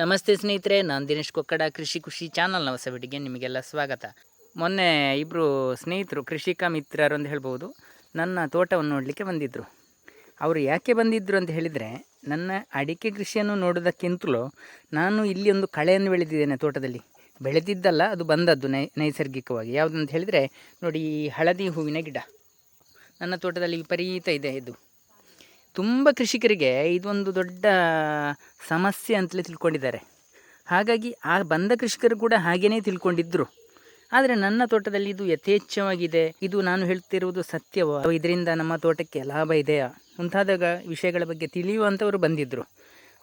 ನಮಸ್ತೆ ಸ್ನೇಹಿತರೆ, ನಾನು ದಿನೇಶ್ ಕೊಕ್ಕಡ, ಕೃಷಿ ಖುಷಿ ಚಾನಲ್ನ ಹೊಸ ವಿಡಿಗೆ ನಿಮಗೆಲ್ಲ ಸ್ವಾಗತ. ಮೊನ್ನೆ ಇಬ್ಬರು ಸ್ನೇಹಿತರು, ಕೃಷಿಕ ಮಿತ್ರರು ಅಂತ ಹೇಳ್ಬೋದು, ನನ್ನ ತೋಟವನ್ನು ನೋಡಲಿಕ್ಕೆ ಬಂದಿದ್ದರು ಅವರು ಯಾಕೆ ಬಂದಿದ್ದರು ಅಂತ ಹೇಳಿದರೆ, ನನ್ನ ಅಡಿಕೆ ಕೃಷಿಯನ್ನು ನೋಡೋದಕ್ಕಿಂತಲೂ ನಾನು ಇಲ್ಲಿ ಒಂದು ಕಳೆಯನ್ನು ಬೆಳೆದಿದ್ದೇನೆ ತೋಟದಲ್ಲಿ. ಬೆಳೆದಿದ್ದಲ್ಲ, ಅದು ಬಂದದ್ದು ನೈ, ನೈಸರ್ಗಿಕವಾಗಿ. ಯಾವುದಂತ ಹೇಳಿದರೆ, ನೋಡಿ ಈ ಹಳದಿ ಹೂವಿನ ಗಿಡ. ನನ್ನ ತೋಟದಲ್ಲಿ ವಿಪರೀತ ಇದೆ ಇದು. ತುಂಬ ಕೃಷಿಕರಿಗೆ ಇದೊಂದು ದೊಡ್ಡ ಸಮಸ್ಯೆ ಅಂತಲೇ ತಿಳ್ಕೊಂಡಿದ್ದಾರೆ. ಹಾಗಾಗಿ ಆ ಬಂದ ಕೃಷಿಕರು ಕೂಡ ಹಾಗೆಯೇ ತಿಳ್ಕೊಂಡಿದ್ದರು ಆದರೆ ನನ್ನ ತೋಟದಲ್ಲಿ ಇದು ಯಥೇಚ್ಛವಾಗಿದೆ. ಇದು ನಾನು ಹೇಳ್ತಿರುವುದು ಸತ್ಯವೋ? ಇದರಿಂದ ನಮ್ಮ ತೋಟಕ್ಕೆ ಲಾಭ ಇದೆಯಾ? ಮುಂತಾದ ವಿಷಯಗಳ ಬಗ್ಗೆ ತಿಳಿಯುವಂಥವರು ಬಂದಿದ್ದರು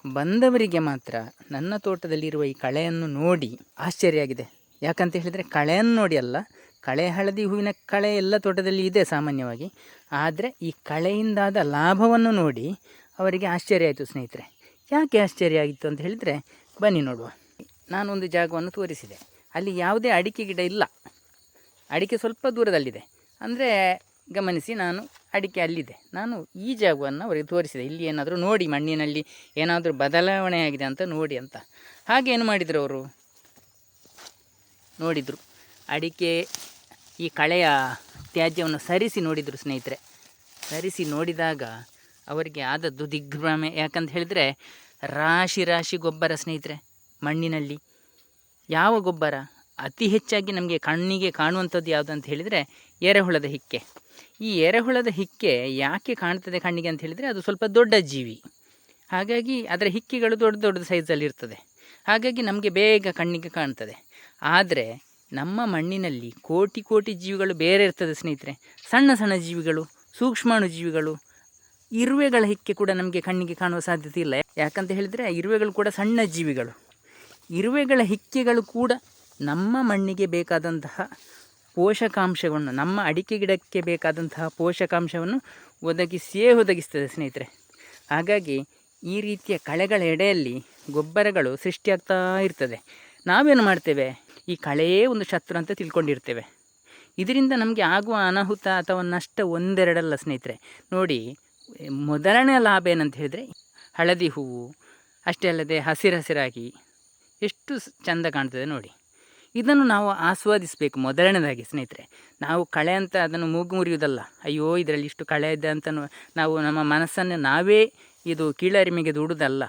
ಬಂದವರಿಗೆ ಮಾತ್ರ ನನ್ನ ತೋಟದಲ್ಲಿರುವ ಈ ಕಳೆಯನ್ನು ನೋಡಿ ಆಶ್ಚರ್ಯ ಆಗಿದೆ. ಯಾಕಂತ ಹೇಳಿದರೆ ಕಳೆಯನ್ನು ನೋಡಿ ಅಲ್ಲ ಕಳೆ, ಹಳದಿ ಹೂವಿನ ಕಳೆ ಎಲ್ಲ ತೋಟದಲ್ಲಿ ಇದೆ ಸಾಮಾನ್ಯವಾಗಿ. ಆದರೆ ಈ ಕಳೆಯಿಂದಾದ ಲಾಭವನ್ನು ನೋಡಿ ಅವರಿಗೆ ಆಶ್ಚರ್ಯ ಆಯಿತು ಸ್ನೇಹಿತರೆ. ಯಾಕೆ ಆಶ್ಚರ್ಯ ಆಗಿತ್ತು ಅಂತ ಹೇಳಿದರೆ, ಬನ್ನಿ ನೋಡುವ. ನಾನೊಂದು ಜಾಗವನ್ನು ತೋರಿಸಿದೆ. ಅಲ್ಲಿ ಯಾವುದೇ ಅಡಿಕೆ ಗಿಡ ಇಲ್ಲ. ಅಡಿಕೆ ಸ್ವಲ್ಪ ದೂರದಲ್ಲಿದೆ. ಅಂದರೆ ಗಮನಿಸಿ, ನಾನು ಅಡಿಕೆ ಅಲ್ಲಿದೆ. ನಾನು ಈ ಜಾಗವನ್ನು ಅವರಿಗೆ ತೋರಿಸಿದೆ. ಇಲ್ಲಿ ಏನಾದರೂ ನೋಡಿ, ಮಣ್ಣಿನಲ್ಲಿ ಏನಾದರೂ ಬದಲಾವಣೆ ಆಗಿದೆ ಅಂತ ನೋಡಿ ಅಂತ. ಹಾಗೆ ಏನು ಮಾಡಿದರು ಅವರು? ನೋಡಿದರು. ಅಡಿಕೆ ಈ ಕಳೆಯ ತ್ಯಾಜ್ಯವನ್ನು ಸರಿಸಿ ನೋಡಿದರು ಸ್ನೇಹಿತರೆ. ಸರಿಸಿ ನೋಡಿದಾಗ ಅವರಿಗೆ ಆದದ್ದು ದಿಗ್ಭ್ರಮೆ ಯಾಕಂತ ಹೇಳಿದರೆ ರಾಶಿ ರಾಶಿ ಗೊಬ್ಬರ ಸ್ನೇಹಿತರೆ, ಮಣ್ಣಿನಲ್ಲಿ. ಯಾವ ಗೊಬ್ಬರ? ಅತಿ ಹೆಚ್ಚಾಗಿ ನಮಗೆ ಕಣ್ಣಿಗೆ ಕಾಣುವಂಥದ್ದು ಯಾವುದು ಅಂತ ಹೇಳಿದರೆ ಎರೆಹುಳದ ಹಿಕ್ಕೆ. ಈ ಎರೆಹುಳದ ಹಿಕ್ಕೆ ಯಾಕೆ ಕಾಣ್ತದೆ ಕಣ್ಣಿಗೆ ಅಂತ ಹೇಳಿದರೆ ಅದು ಸ್ವಲ್ಪ ದೊಡ್ಡ ಜೀವಿ. ಹಾಗಾಗಿ ಅದರ ಹಿಕ್ಕಿಗಳು ದೊಡ್ಡ ದೊಡ್ಡ ಸೈಜಲ್ಲಿ ಇರ್ತದೆ. ಹಾಗಾಗಿ ನಮಗೆ ಬೇಗ ಕಣ್ಣಿಗೆ ಕಾಣ್ತದೆ. ಆದರೆ ನಮ್ಮ ಮಣ್ಣಿನಲ್ಲಿ ಕೋಟಿ ಕೋಟಿ ಜೀವಿಗಳು ಬೇರೆ ಇರ್ತದೆ ಸ್ನೇಹಿತರೆ. ಸಣ್ಣ ಸಣ್ಣ ಜೀವಿಗಳು, ಸೂಕ್ಷ್ಮಾಣು ಜೀವಿಗಳು, ಇರುವೆಗಳ ಹಿಕ್ಕೆ ಕೂಡ ನಮಗೆ ಕಣ್ಣಿಗೆ ಕಾಣುವ ಸಾಧ್ಯತೆ ಇಲ್ಲ. ಯಾಕಂತ ಹೇಳಿದರೆ ಇರುವೆಗಳು ಕೂಡ ಸಣ್ಣ ಜೀವಿಗಳು. ಇರುವೆಗಳ ಹಿಕ್ಕೆಗಳು ಕೂಡ ನಮ್ಮ ಮಣ್ಣಿಗೆ ಬೇಕಾದಂತಹ ಪೋಷಕಾಂಶವನ್ನು, ನಮ್ಮ ಅಡಿಕೆ ಗಿಡಕ್ಕೆ ಬೇಕಾದಂತಹ ಪೋಷಕಾಂಶವನ್ನು ಒದಗಿಸಿಯೇ ಒದಗಿಸ್ತದೆ ಸ್ನೇಹಿತರೆ. ಹಾಗಾಗಿ ಈ ರೀತಿಯ ಕಳೆಗಳ ಎಡೆಯಲ್ಲಿ ಗೊಬ್ಬರಗಳು ಸೃಷ್ಟಿಯಾಗ್ತಾ ಇರ್ತದೆ. ನಾವೇನು ಮಾಡ್ತೇವೆ? ಈ ಕಳೆಯೇ ಒಂದು ಶತ್ರು ಅಂತ ತಿಳ್ಕೊಂಡಿರ್ತೇವೆ. ಇದರಿಂದ ನಮಗೆ ಆಗುವ ಅನಾಹುತ ಅಥವಾ ನಷ್ಟ ಒಂದೆರಡಲ್ಲ ಸ್ನೇಹಿತರೆ. ನೋಡಿ, ಮೊದಲನೇ ಲಾಭ ಏನಂತ ಹೇಳಿದರೆ, ಹಳದಿ ಹೂವು, ಅಷ್ಟೇ ಅಲ್ಲದೆ ಹಸಿರು ಹಸಿರಾಗಿ ಎಷ್ಟು ಚೆಂದ ಕಾಣ್ತದೆ ನೋಡಿ. ಇದನ್ನು ನಾವು ಆಸ್ವಾದಿಸಬೇಕು ಮೊದಲನೇದಾಗಿ ಸ್ನೇಹಿತರೆ. ನಾವು ಕಳೆ ಅಂತ ಅದನ್ನು ಮೂಗು ಮುರಿಯುವುದಲ್ಲ. ಅಯ್ಯೋ, ಇದರಲ್ಲಿ ಇಷ್ಟು ಕಳೆ ಇದೆ ಅಂತ ನಾವು ನಮ್ಮ ಮನಸ್ಸನ್ನು ನಾವೇ ಇದು ಕೀಳರಿಮೆಗೆ ದೂಡುವುದಲ್ಲ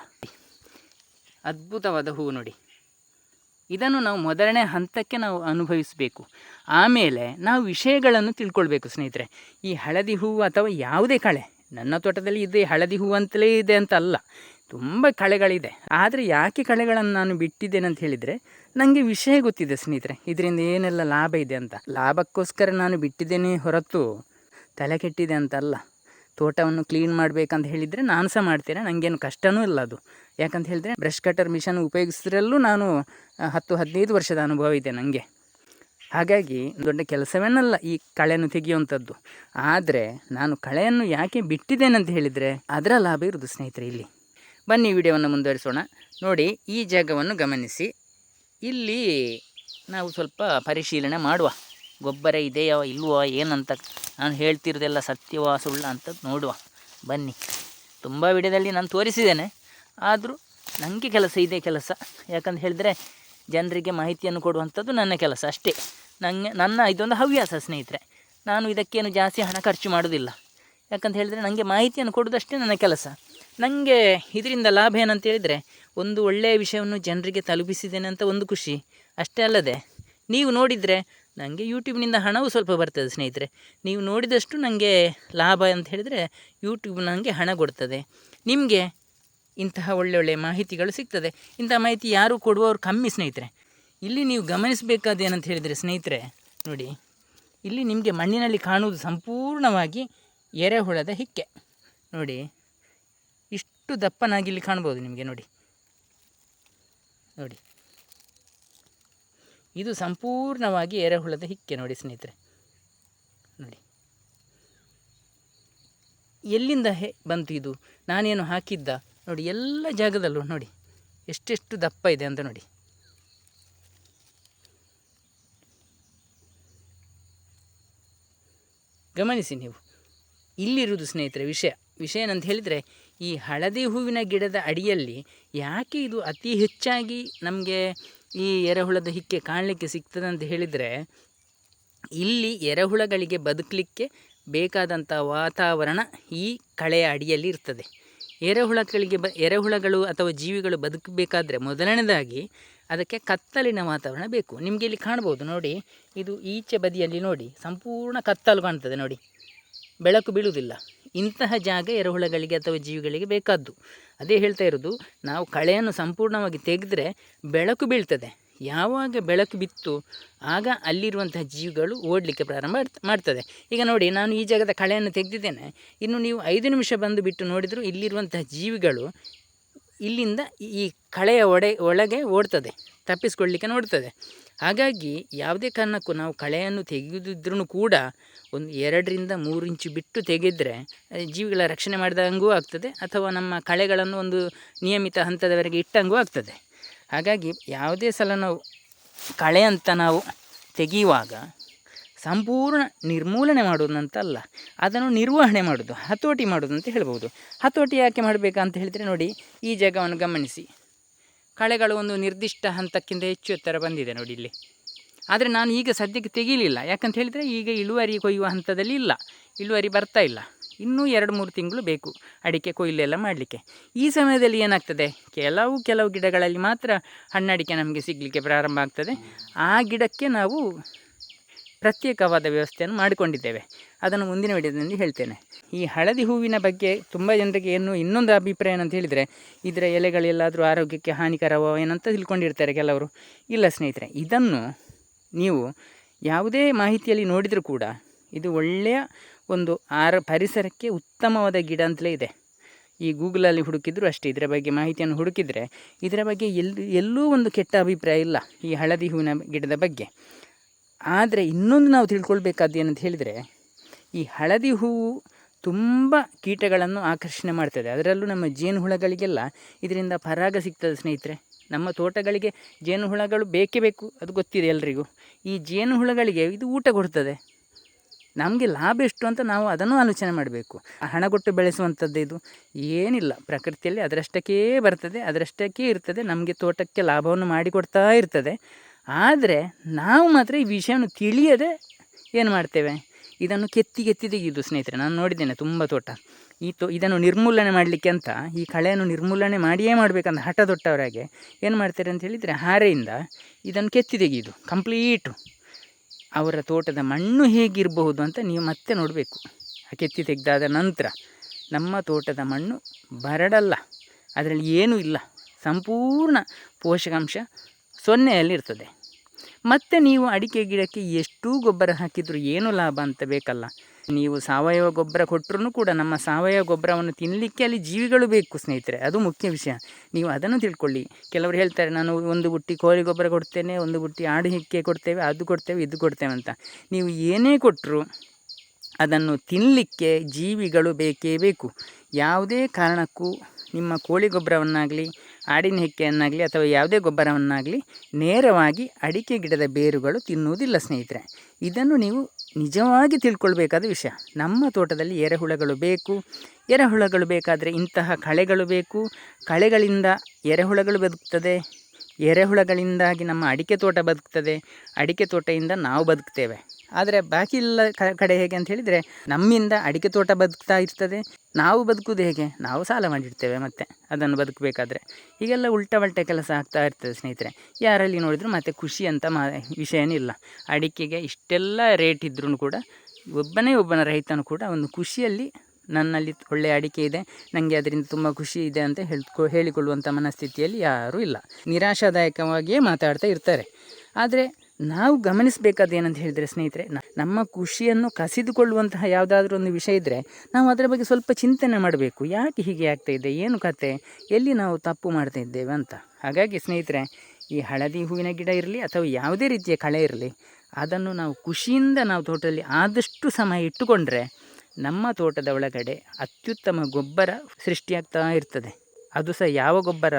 ಅದ್ಭುತವಾದ ಹೂವು ನೋಡಿ. ಇದನ್ನು ನಾವು ಮೊದಲನೇ ಹಂತಕ್ಕೆ ನಾವು ಅನುಭವಿಸಬೇಕು. ಆಮೇಲೆ ನಾವು ವಿಷಯಗಳನ್ನು ತಿಳ್ಕೊಳ್ಬೇಕು ಸ್ನೇಹಿತರೆ. ಈ ಹಳದಿ ಹೂವು ಅಥವಾ ಯಾವುದೇ ಕಳೆ, ನನ್ನ ತೋಟದಲ್ಲಿ ಇದೆ ಹಳದಿ ಹೂವು ಅಂತಲೇ ಇದೆ ಅಂತ ಅಲ್ಲ ತುಂಬ ಕಳೆಗಳಿದೆ. ಆದರೆ ಯಾಕೆ ಕಳೆಗಳನ್ನು ನಾನು ಬಿಟ್ಟಿದ್ದೇನೆ ಅಂತ ಹೇಳಿದರೆ ನನಗೆ ವಿಷಯ ಗೊತ್ತಿದೆ ಸ್ನೇಹಿತರೆ. ಇದರಿಂದ ಏನೆಲ್ಲ ಲಾಭ ಇದೆ ಅಂತ. ಲಾಭಕ್ಕೋಸ್ಕರ ನಾನು ಬಿಟ್ಟಿದ್ದೇನೆ ಹೊರತು ತಲೆ ಕೆಟ್ಟಿದೆ ಅಂತಲ್ಲ. ತೋಟವನ್ನು ಕ್ಲೀನ್ ಮಾಡಬೇಕಂತ ಹೇಳಿದರೆ ನಾನು ಸಹ ಮಾಡ್ತೇನೆ. ನನಗೇನು ಕಷ್ಟನೂ ಇಲ್ಲ ಅದು. ಯಾಕಂತ ಹೇಳಿದರೆ ಬ್ರಷ್ ಕಟರ್ ಮಿಷನ್ ಉಪಯೋಗಿಸಿದ್ರಲ್ಲೂ ನಾನು ಹತ್ತು, ಹದಿನೈದು ವರ್ಷದ ಅನುಭವ ಇದೆ ನನಗೆ ಹಾಗಾಗಿ ದೊಡ್ಡ ಕೆಲಸವೇನಲ್ಲ ಈ ಕಳೆಯನ್ನು ತೆಗೆಯುವಂಥದ್ದು. ಆದರೆ ನಾನು ಕಳೆಯನ್ನು ಯಾಕೆ ಬಿಟ್ಟಿದ್ದೇನೆ ಅಂತ ಹೇಳಿದರೆ ಅದರ ಲಾಭ ಇರುವುದು ಸ್ನೇಹಿತರೆ ಇಲ್ಲಿ. ಬನ್ನಿ ವಿಡಿಯೋವನ್ನು ಮುಂದುವರಿಸೋಣ. ನೋಡಿ, ಈ ಜಾಗವನ್ನು ಗಮನಿಸಿ. ಇಲ್ಲಿ ನಾವು ಸ್ವಲ್ಪ ಪರಿಶೀಲನೆ ಮಾಡುವ. ಗೊಬ್ಬರ ಇದೆಯೋ ಇಲ್ವೋ ಏನಂತ ನಾನು ಹೇಳ್ತಿರೋದೆಲ್ಲ ಸತ್ಯವಾ ಸುಳ್ಳ ಅಂತ ನೋಡುವ. ಬನ್ನಿ. ತುಂಬ ವಿಡಿಯೋದಲ್ಲಿ ನಾನು ತೋರಿಸಿದ್ದೇನೆ. ಆದರೂ ನನಗೆ ಕೆಲಸ, ಇದೆ ಕೆಲಸ. ಯಾಕಂತ ಹೇಳಿದರೆ ಜನರಿಗೆ ಮಾಹಿತಿಯನ್ನು ಕೊಡುವಂಥದ್ದು ನನ್ನ ಕೆಲಸ ಅಷ್ಟೇ. ನನಗೆ ನನ್ನ ಇದೊಂದು ಹವ್ಯಾಸ ಸ್ನೇಹಿತರೆ. ನಾನು ಇದಕ್ಕೇನು ಜಾಸ್ತಿ ಹಣ ಖರ್ಚು ಮಾಡೋದಿಲ್ಲ. ಯಾಕಂತ ಹೇಳಿದರೆ ನನಗೆ ಮಾಹಿತಿಯನ್ನು ಕೊಡೋದಷ್ಟೇ ನನ್ನ ಕೆಲಸ. ನನಗೆ ಇದರಿಂದ ಲಾಭ ಏನಂತ ಹೇಳಿದರೆ ಒಂದು ಒಳ್ಳೆಯ ವಿಷಯವನ್ನು ಜನರಿಗೆ ತಲುಪಿಸಿದ್ದೇನೆ ಅಂತ ಒಂದು ಖುಷಿ. ಅಷ್ಟೇ ಅಲ್ಲದೆ, ನೀವು ನೋಡಿದರೆ ನನಗೆ ಯೂಟ್ಯೂಬ್ನಿಂದ ಹಣವೂ ಸ್ವಲ್ಪ ಬರ್ತದೆ ಸ್ನೇಹಿತರೆ. ನೀವು ನೋಡಿದಷ್ಟು ನನಗೆ ಲಾಭ ಅಂತ ಹೇಳಿದರೆ ಯೂಟ್ಯೂಬ್ ನನಗೆ ಹಣ ಕೊಡ್ತದೆ. ನಿಮಗೆ ಇಂತಹ ಒಳ್ಳೆ ಒಳ್ಳೆಯ ಮಾಹಿತಿಗಳು ಸಿಗ್ತದೆ. ಇಂಥ ಮಾಹಿತಿ ಯಾರೂ ಕೊಡುವವರು ಕಮ್ಮಿ ಸ್ನೇಹಿತರೆ. ಇಲ್ಲಿ ನೀವು ಗಮನಿಸಬೇಕಾದ ಏನಂತ ಹೇಳಿದರೆ ಸ್ನೇಹಿತರೆ, ನೋಡಿ, ಇಲ್ಲಿ ನಿಮಗೆ ಮಣ್ಣಿನಲ್ಲಿ ಕಾಣುವುದು ಸಂಪೂರ್ಣವಾಗಿ ಎರೆಹುಳದ ಹಿಕ್ಕೆ. ನೋಡಿ, ಇಷ್ಟು ದಪ್ಪನಾಗಿ ಇಲ್ಲಿ ಕಾಣ್ಬೋದು ನಿಮಗೆ, ನೋಡಿ. ನೋಡಿ ಇದು ಸಂಪೂರ್ಣವಾಗಿ ಎರೆಹುಳದ ಹಿಕ್ಕೆ ನೋಡಿ ಸ್ನೇಹಿತರೆ. ನೋಡಿ. ಎಲ್ಲಿಂದ ಹೇ ಬಂತು ಇದು? ನಾನೇನು ಹಾಕಿದ್ದ? ನೋಡಿ, ಎಲ್ಲ ಜಾಗದಲ್ಲೂ ನೋಡಿ. ಎಷ್ಟೆಷ್ಟು ದಪ್ಪ ಇದೆ ಅಂತ ನೋಡಿ. ಗಮನಿಸಿ ನೀವು. ಇಲ್ಲಿರುವುದು ಸ್ನೇಹಿತರೆ ವಿಷಯ. ವಿಷಯ ಏನಂತ ಹೇಳಿದರೆ, ಈ ಹಳದಿ ಹೂವಿನ ಗಿಡದ ಅಡಿಯಲ್ಲಿ ಯಾಕೆ ಇದು ಅತಿ ಹೆಚ್ಚಾಗಿ ನಮಗೆ ಈ ಎರೆಹುಳದ ಹಿಕ್ಕೆ ಕಾಣಲಿಕ್ಕೆ ಸಿಗ್ತದೆ ಅಂತ ಹೇಳಿದರೆ, ಇಲ್ಲಿ ಎರೆಹುಳಗಳಿಗೆ ಬದುಕಲಿಕ್ಕೆ ಬೇಕಾದಂಥ ವಾತಾವರಣ ಈ ಕಳೆಯ ಅಡಿಯಲ್ಲಿ ಇರ್ತದೆ. ಎರೆಹುಳಗಳಿಗೆ ಬ, ಎರೆಹುಳಗಳು ಅಥವಾ ಜೀವಿಗಳು ಬದುಕಬೇಕಾದ್ರೆ ಮೊದಲನೇದಾಗಿ ಅದಕ್ಕೆ ಕತ್ತಲಿನ ವಾತಾವರಣ ಬೇಕು. ನಿಮಗೆ ಇಲ್ಲಿ ಕಾಣ್ಬೋದು ನೋಡಿ, ಇದು ಈಚೆ ಬದಿಯಲ್ಲಿ ನೋಡಿ, ಸಂಪೂರ್ಣ ಕತ್ತಲು ಕಾಣ್ತದೆ ನೋಡಿ. ಬೆಳಕು ಬೀಳುವುದಿಲ್ಲ. ಇಂತಹ ಜಾಗ ಎರೆಹುಳಗಳಿಗೆ ಅಥವಾ ಜೀವಿಗಳಿಗೆ ಬೇಕಾದ್ದು. ಅದೇ ಹೇಳ್ತಾ ಇರೋದು, ನಾವು ಕಳೆಯನ್ನು ಸಂಪೂರ್ಣವಾಗಿ ತೆಗೆದ್ರೆ ಬೆಳಕು ಬೀಳ್ತದೆ. ಯಾವಾಗ ಬೆಳಕು ಬಿತ್ತು, ಆಗ ಅಲ್ಲಿರುವಂತಹ ಜೀವಿಗಳು ಓಡಲಿಕ್ಕೆ ಪ್ರಾರಂಭ ಮಾಡ್ತದೆ. ಈಗ ನೋಡಿ, ನಾನು ಈ ಜಾಗದ ಕಳೆಯನ್ನು ತೆಗೆದಿದ್ದೇನೆ. ಇನ್ನು ನೀವು ಐದು ನಿಮಿಷ ಬಂದು ಬಿಟ್ಟು ನೋಡಿದರೂ ಇಲ್ಲಿರುವಂತಹ ಜೀವಿಗಳು ಇಲ್ಲಿಂದ ಈ ಕಳೆಯ ಒಡೆ, ಒಳಗೆ ಓಡ್ತದೆ, ತಪ್ಪಿಸ್ಕೊಳ್ಳಿಕ್ಕೆ ನೋಡ್ತದೆ. ಹಾಗಾಗಿ ಯಾವುದೇ ಕಾರಣಕ್ಕೂ ನಾವು ಕಳೆಯನ್ನು ತೆಗೆದಿದ್ರೂ ಕೂಡ ಒಂದು ಎರಡರಿಂದ ಮೂರು ಇಂಚು ಬಿಟ್ಟು ತೆಗೆದರೆ ಜೀವಿಗಳ ರಕ್ಷಣೆ ಮಾಡಿದಂಗೂ ಆಗ್ತದೆ, ಅಥವಾ ನಮ್ಮ ಕಳೆಗಳನ್ನು ಒಂದು ನಿಯಮಿತ ಹಂತದವರೆಗೆ ಇಟ್ಟಂಗೂ ಆಗ್ತದೆ. ಹಾಗಾಗಿ ಯಾವುದೇ ಸಲ ನಾವು ಕಳೆ ಅಂತ ನಾವು ತೆಗೆಯುವಾಗ ಸಂಪೂರ್ಣ ನಿರ್ಮೂಲನೆ ಮಾಡುವುದಂತಲ್ಲ, ಅದನ್ನು ನಿರ್ವಹಣೆ ಮಾಡೋದು ಹತೋಟಿ ಮಾಡೋದು ಅಂತ ಹೇಳ್ಬೋದು. ಹತೋಟಿ ಯಾಕೆ ಮಾಡಬೇಕಂತ ಹೇಳಿದರೆ ನೋಡಿ, ಈ ಜಾಗವನ್ನು ಗಮನಿಸಿ. ಕಳೆಗಳು ಒಂದು ನಿರ್ದಿಷ್ಟ ಹಂತಕ್ಕಿಂತ ಹೆಚ್ಚು ಎತ್ತರ ಬಂದಿದೆ ನೋಡಿ ಇಲ್ಲಿ. ಆದರೆ ನಾನು ಈಗ ಸದ್ಯಕ್ಕೆ ತೆಗೀಲಿಲ್ಲ. ಯಾಕಂತ ಹೇಳಿದರೆ ಈಗ ಇಳುವರಿ ಕೊಯ್ಯುವ ಹಂತದಲ್ಲಿ ಇಲ್ಲ. ಇಳುವರಿ ಬರ್ತಾ ಇಲ್ಲ. ಇನ್ನೂ ಎರಡು, ಮೂರು ತಿಂಗಳು ಬೇಕು ಅಡಿಕೆ ಕೊಯ್ಲೆಲ್ಲ ಮಾಡಲಿಕ್ಕೆ. ಈ ಸಮಯದಲ್ಲಿ ಏನಾಗ್ತದೆ? ಕೆಲವು ಕೆಲವು ಗಿಡಗಳಲ್ಲಿ ಮಾತ್ರ ಹಣ್ಣಡಿಕೆ ನಮಗೆ ಸಿಗಲಿಕ್ಕೆ ಪ್ರಾರಂಭ ಆಗ್ತದೆ. ಆ ಗಿಡಕ್ಕೆ ನಾವು ಪ್ರತ್ಯೇಕವಾದ ವ್ಯವಸ್ಥೆಯನ್ನು ಮಾಡಿಕೊಂಡಿದ್ದೇವೆ. ಅದನ್ನು ಮುಂದಿನ ವಿಡಿಯೋದಲ್ಲಿ ಹೇಳ್ತೇನೆ. ಈ ಹಳದಿ ಹೂವಿನ ಬಗ್ಗೆ ತುಂಬ ಜನರಿಗೆ ಏನು ಇನ್ನೊಂದು ಅಭಿಪ್ರಾಯ ಏನಂತ ಹೇಳಿದರೆ, ಇದರ ಎಲೆಗಳೆಲ್ಲಾದರೂ ಆರೋಗ್ಯಕ್ಕೆ ಹಾನಿಕರವೋ ಏನಂತ ತಿಳ್ಕೊಂಡಿರ್ತಾರೆ ಕೆಲವರು. ಇಲ್ಲ ಸ್ನೇಹಿತರೆ, ಇದನ್ನು ನೀವು ಯಾವುದೇ ಮಾಹಿತಿಯಲ್ಲಿ ನೋಡಿದರೂ ಕೂಡ ಇದು ಒಳ್ಳೆಯ ಒಂದು ಆರ, ಪರಿಸರಕ್ಕೆ ಉತ್ತಮವಾದ ಗಿಡ ಅಂತಲೇ ಇದೆ. ಈ ಗೂಗಲಲ್ಲಿ ಹುಡುಕಿದ್ರು ಅಷ್ಟೇ, ಇದರ ಬಗ್ಗೆ ಮಾಹಿತಿಯನ್ನು ಹುಡುಕಿದರೆ ಇದರ ಬಗ್ಗೆ ಎಲ್ಲಿ ಎಲ್ಲೂ ಒಂದು ಕೆಟ್ಟ ಅಭಿಪ್ರಾಯ ಇಲ್ಲ ಈ ಹಳದಿ ಹೂವಿನ ಗಿಡದ ಬಗ್ಗೆ. ಆದರೆ ಇನ್ನೊಂದು ನಾವು ತಿಳ್ಕೊಳ್ಬೇಕಾದ್ದು ಏನಂತ ಹೇಳಿದರೆ, ಈ ಹಳದಿ ಹೂವು ತುಂಬ ಕೀಟಗಳನ್ನು ಆಕರ್ಷಣೆ ಮಾಡ್ತದೆ. ಅದರಲ್ಲೂ ನಮ್ಮ ಜೇನುಹುಳಗಳಿಗೆಲ್ಲ ಇದರಿಂದ ಪರಾಗ ಸಿಗ್ತದೆ ಸ್ನೇಹಿತರೆ. ನಮ್ಮ ತೋಟಗಳಿಗೆ ಜೇನುಹುಳಗಳು ಬೇಕೇ ಬೇಕು, ಅದು ಗೊತ್ತಿದೆ ಎಲ್ರಿಗೂ. ಈ ಜೇನುಹುಳಗಳಿಗೆ ಇದು ಊಟ ಕೊಡ್ತದೆ. ನಮಗೆ ಲಾಭ ಎಷ್ಟು ಅಂತ ನಾವು ಅದನ್ನು ಆಲೋಚನೆ ಮಾಡಬೇಕು. ಹಣ ಕೊಟ್ಟು ಬೆಳೆಸುವಂಥದ್ದು ಇದು ಏನಿಲ್ಲ. ಪ್ರಕೃತಿಯಲ್ಲಿ ಅದರಷ್ಟಕ್ಕೇ ಬರ್ತದೆ, ಅದರಷ್ಟಕ್ಕೇ ಇರ್ತದೆ. ನಮಗೆ ತೋಟಕ್ಕೆ ಲಾಭವನ್ನು ಮಾಡಿಕೊಡ್ತಾ ಇರ್ತದೆ. ಆದರೆ ನಾವು ಮಾತ್ರ ಈ ವಿಷಯವನ್ನು ತಿಳಿಯದೆ ಏನು ಮಾಡ್ತೇವೆ? ಇದನ್ನು ಕೆತ್ತಿ ಕೆತ್ತಿ ತೆಗೆಯುವುದು ಸ್ನೇಹಿತರೆ, ನಾನು ನೋಡಿದ್ದೇನೆ ತುಂಬ ತೋಟ. ಈ ತೋ, ಇದನ್ನು ನಿರ್ಮೂಲನೆ ಮಾಡಲಿಕ್ಕೆ ಅಂತ, ಈ ಕಳೆಯನ್ನು ನಿರ್ಮೂಲನೆ ಮಾಡಿಯೇ ಮಾಡಬೇಕಂತ ಹಠ ದೊಟ್ಟವರಾಗೆ ಏನು ಮಾಡ್ತಾರೆ ಅಂತ ಹೇಳಿದರೆ ಹಾರೆಯಿಂದ ಇದನ್ನು ಕೆತ್ತಿ ತೆಗೆಯುವುದು, ಕಂಪ್ಲೀಟು. ಅವರ ತೋಟದ ಮಣ್ಣು ಹೇಗಿರಬಹುದು ಅಂತ ನೀವು ಮತ್ತೆ ನೋಡಬೇಕು. ಆ ಕೆತ್ತಿ ತೆಗೆದಾದ ನಂತರ ನಮ್ಮ ತೋಟದ ಮಣ್ಣು ಬರಡಲ್ಲ, ಅದರಲ್ಲಿ ಏನೂ ಇಲ್ಲ, ಸಂಪೂರ್ಣ ಪೋಷಕಾಂಶ ಸೊನ್ನೆಯಲ್ಲಿರ್ತದೆ. ಮತ್ತು ನೀವು ಅಡಿಕೆ ಗಿಡಕ್ಕೆ ಎಷ್ಟು ಗೊಬ್ಬರ ಹಾಕಿದರೂ ಏನು ಲಾಭ ಅಂತ ಬೇಕಲ್ಲ. ನೀವು ಸಾವಯವ ಗೊಬ್ಬರ ಕೊಟ್ಟರು ಕೂಡ ನಮ್ಮ ಸಾವಯವ ಗೊಬ್ಬರವನ್ನು ತಿನ್ನಲಿಕ್ಕೆ ಅಲ್ಲಿ ಜೀವಿಗಳು ಬೇಕು ಸ್ನೇಹಿತರೆ, ಅದು ಮುಖ್ಯ ವಿಷಯ. ನೀವು ಅದನ್ನು ತಿಳ್ಕೊಳ್ಳಿ. ಕೆಲವರು ಹೇಳ್ತಾರೆ, ನಾನು ಒಂದು ಬುಟ್ಟಿ ಕೋಳಿ ಗೊಬ್ಬರ ಕೊಡ್ತೇನೆ, ಒಂದು ಬುಟ್ಟಿ ಆಡು ಹಿಕ್ಕೆ ಕೊಡ್ತೇವೆ, ಅದು ಕೊಡ್ತೇವೆ, ಇದು ಕೊಡ್ತೇವೆ ಅಂತ. ನೀವು ಏನೇ ಕೊಟ್ಟರು ಅದನ್ನು ತಿನ್ನಲಿಕ್ಕೆ ಜೀವಿಗಳು ಬೇಕೇ ಬೇಕು. ಯಾವುದೇ ಕಾರಣಕ್ಕೂ ನಿಮ್ಮ ಕೋಳಿ ಗೊಬ್ಬರವನ್ನಾಗಲಿ ಆಡಿನ ಹೆಕ್ಕೆಯನ್ನಾಗಲಿ ಅಥವಾ ಯಾವುದೇ ಗೊಬ್ಬರವನ್ನಾಗಲಿ ನೇರವಾಗಿ ಅಡಿಕೆ ಗಿಡದ ಬೇರುಗಳು ತಿನ್ನುವುದಿಲ್ಲ ಸ್ನೇಹಿತರೆ. ಇದನ್ನು ನೀವು ನಿಜವಾಗಿ ತಿಳ್ಕೊಳ್ಬೇಕಾದ ವಿಷಯ. ನಮ್ಮ ತೋಟದಲ್ಲಿ ಎರೆಹುಳಗಳು ಬೇಕು, ಎರೆಹುಳಗಳು ಬೇಕಾದರೆ ಇಂತಹ ಕಳೆಗಳು ಬೇಕು. ಕಳೆಗಳಿಂದ ಎರೆಹುಳಗಳು ಬದುಕ್ತದೆ, ಎರೆಹುಳಗಳಿಂದಾಗಿ ನಮ್ಮ ಅಡಿಕೆ ತೋಟ ಬದುಕ್ತದೆ. ಅಡಿಕೆ ತೋಟದಿಂದ ನಾವು ಬದುಕ್ತೇವೆ. ಆದರೆ ಬಾಕಿ ಎಲ್ಲ ಕಡೆ ಹೇಗೆ ಅಂತ ಹೇಳಿದರೆ ನಮ್ಮಿಂದ ಅಡಿಕೆ ತೋಟ ಬದುಕ್ತಾ ಇರ್ತದೆ. ನಾವು ಬದುಕುವುದು ಹೇಗೆ? ನಾವು ಸಾಲ ಮಾಡಿರ್ತೇವೆ ಮತ್ತೆ, ಅದನ್ನು ಬದುಕಬೇಕಾದ್ರೆ. ಈಗೆಲ್ಲ ಉಲ್ಟಾ ಉಲ್ಟಾ ಕೆಲಸ ಆಗ್ತಾ ಇರ್ತದೆ ಸ್ನೇಹಿತರೆ. ಯಾರಲ್ಲಿ ನೋಡಿದ್ರು ಮತ್ತೆ ಖುಷಿ ಅಂತ ಮಾ, ವಿಷಯನಿಲ್ಲ. ಅಡಿಕೆಗೆ ಇಷ್ಟೆಲ್ಲ ರೇಟ್ ಇದ್ರೂ ಕೂಡ ಒಬ್ಬನೇ ಒಬ್ಬನ ರೈತನು ಕೂಡ ಒಂದು ಖುಷಿಯಲ್ಲಿ ನನ್ನಲ್ಲಿ ಒಳ್ಳೆಯ ಅಡಿಕೆ ಇದೆ ನನಗೆ ಅದರಿಂದ ತುಂಬ ಖುಷಿ ಇದೆ ಅಂತ ಹೇಳ್ಕೊ ಹೇಳಿಕೊಳ್ಳುವಂಥ ಮನಸ್ಥಿತಿಯಲ್ಲಿ ಯಾರೂ ಇಲ್ಲ. ನಿರಾಶಾದಾಯಕವಾಗಿಯೇ ಮಾತಾಡ್ತಾ ಇರ್ತಾರೆ. ಆದರೆ ನಾವು ಗಮನಿಸಬೇಕಾದ ಏನಂತ ಹೇಳಿದರೆ ಸ್ನೇಹಿತರೆ ನಮ್ಮ ಖುಷಿಯನ್ನು ಕಸಿದುಕೊಳ್ಳುವಂತಹ ಯಾವುದಾದ್ರೂ ಒಂದು ವಿಷಯ ಇದ್ದರೆ ನಾವು ಅದರ ಬಗ್ಗೆ ಸ್ವಲ್ಪ ಚಿಂತನೆ ಮಾಡಬೇಕು. ಯಾಕೆ ಹೀಗೆ ಆಗ್ತಾ ಇದೆ? ಏನು ಕತೆ? ಎಲ್ಲಿ ನಾವು ತಪ್ಪು ಮಾಡ್ತಾ ಇದ್ದೇವೆ ಅಂತ. ಹಾಗಾಗಿ ಸ್ನೇಹಿತರೆ, ಈ ಹಳದಿ ಹೂವಿನ ಗಿಡ ಇರಲಿ ಅಥವಾ ಯಾವುದೇ ರೀತಿಯ ಕಳೆ ಇರಲಿ, ಅದನ್ನು ನಾವು ಖುಷಿಯಿಂದ ನಾವು ತೋಟದಲ್ಲಿ ಆದಷ್ಟು ಸಮಯ ಇಟ್ಟುಕೊಂಡ್ರೆ ನಮ್ಮ ತೋಟದ ಒಳಗಡೆ ಅತ್ಯುತ್ತಮ ಗೊಬ್ಬರ ಸೃಷ್ಟಿಯಾಗ್ತಾ ಇರ್ತದೆ. ಅದು ಸಹ ಯಾವ ಗೊಬ್ಬರ?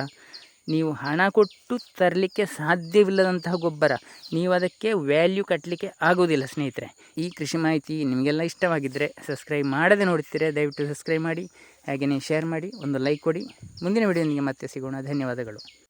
ನೀವು ಹಣ ಕೊಟ್ಟು ತರಲಿಕ್ಕೆ ಸಾಧ್ಯವಿಲ್ಲದಂತಹ ಗೊಬ್ಬರ, ನೀವು ಅದಕ್ಕೆ ವ್ಯಾಲ್ಯೂ ಕಟ್ಟಲಿಕ್ಕೆ ಆಗೋದಿಲ್ಲ ಸ್ನೇಹಿತರೆ. ಈ ಕೃಷಿ ಮಾಹಿತಿ ನಿಮಗೆಲ್ಲ ಇಷ್ಟವಾಗಿದ್ದರೆ ಸಬ್ಸ್ಕ್ರೈಬ್ ಮಾಡದೆ ನೋಡ್ತೀರಾ ದಯವಿಟ್ಟು ಸಬ್ಸ್ಕ್ರೈಬ್ ಮಾಡಿ ಹಾಗೆಯೇ ಶೇರ್ ಮಾಡಿ, ಒಂದು ಲೈಕ್ ಕೊಡಿ. ಮುಂದಿನ ವಿಡಿಯೋನಿಗೆ ಮತ್ತೆ ಸಿಗೋಣ. ಧನ್ಯವಾದಗಳು.